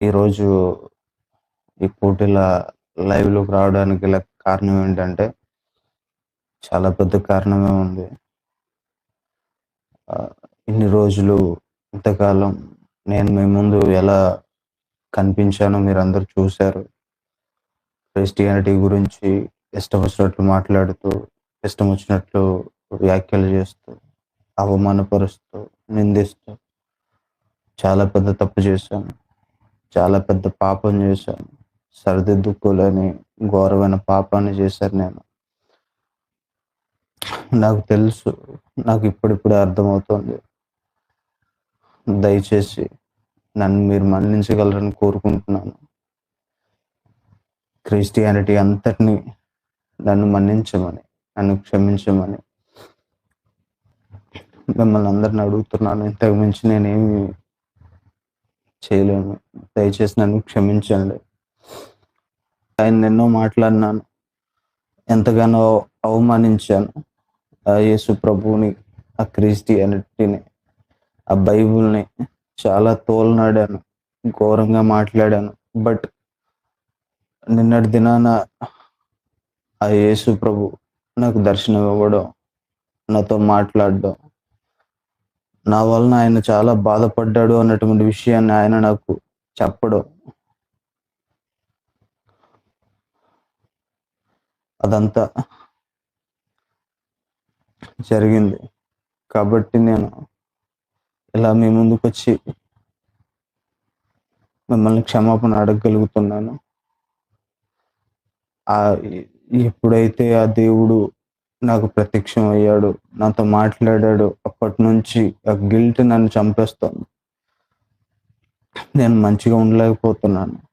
ఈరోజు ఈ పోటీల లైవ్‌లోకి రావడానికి గల కారణం ఏంటంటే, చాలా పెద్ద కారణమే ఉంది. ఇన్ని రోజులు ఇంతకాలం నేను మీ ముందు ఎలా కనిపించానో మీరు అందరూ చూశారు క్రిస్టియానిటీ గురించి ఇష్టం వచ్చినట్లు మాట్లాడుతూ, ఇష్టం వచ్చినట్లు వ్యాఖ్యలు చేస్తూ, అవమానపరుస్తూ, నిందిస్తూ చాలా పెద్ద తప్పు చేశాను. చాలా పెద్ద పాపం చేశాను. సరిదిద్దుకోలేని ఘోరమైన పాపాన్ని చేశాను నేను. నాకు తెలుసు. నాకు ఇప్పుడిప్పుడే అర్థమవుతుంది దయచేసి నన్ను మీరు మన్నించగలరని కోరుకుంటున్నాను. క్రిస్టియానిటీ అంతటిని నన్ను మన్నించమని, నన్ను క్షమించమని మిమ్మల్ని అందరిని అడుగుతున్నాను. ఇంతకు మించి నేనేమి చేయలేను. దయచేసి నన్ను క్షమించండి. ఆయన ఎన్నో మాట్లాడినాను. ఎంతగానో అవమానించాను. ఆ యేసు ప్రభువుని, ఆ క్రిస్టియానిటీని, ఆ బైబుల్ని చాలా తోలనాడాను. ఘోరంగా మాట్లాడాను. బట్ నిన్నటి దినాన ఆ యేసు ప్రభు నాకు దర్శనం ఇవ్వడం, నాతో మాట్లాడడం, నా వలన ఆయన చాలా బాధపడ్డాడు అన్నటువంటి విషయాన్ని ఆయన నాకు చెప్పడం. అదంతా జరిగింది. కాబట్టి నేను ఇలా మీ ముందుకొచ్చి మిమ్మల్ని క్షమాపణ అడగగలుగుతున్నాను. ఎప్పుడైతే ఆ దేవుడు నాకు ప్రత్యక్షమయ్యాడో, నాతో మాట్లాడాడో. అప్పటినుంచి ఆ గిల్ట్ నన్ను చంపేస్తుంది. నేను మంచిగా ఉండలేకపోతున్నాను.